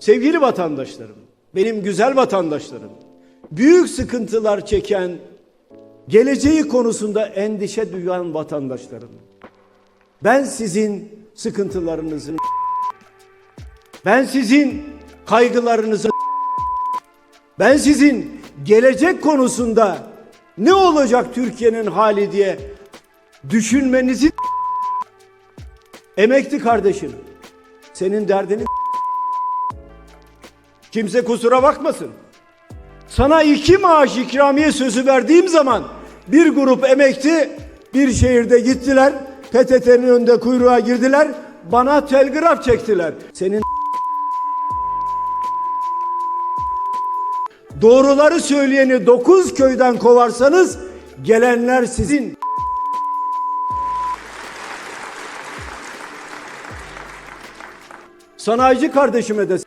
Sevgili vatandaşlarım, benim güzel vatandaşlarım, büyük sıkıntılar çeken, geleceği konusunda endişe duyan vatandaşlarım. Ben sizin sıkıntılarınızın, ben sizin kaygılarınızın, ben sizin gelecek konusunda ne olacak Türkiye'nin hali diye düşünmenizi emekli kardeşim senin derdini kimse kusura bakmasın. Sana iki maaş ikramiye sözü verdiğim zaman bir grup emekli bir şehirde gittiler. PTT'nin önünde kuyruğa girdiler. Bana telgraf çektiler. Senin doğruları söyleyeni dokuz köyden kovarsanız gelenler sizin. Sanayici kardeşime de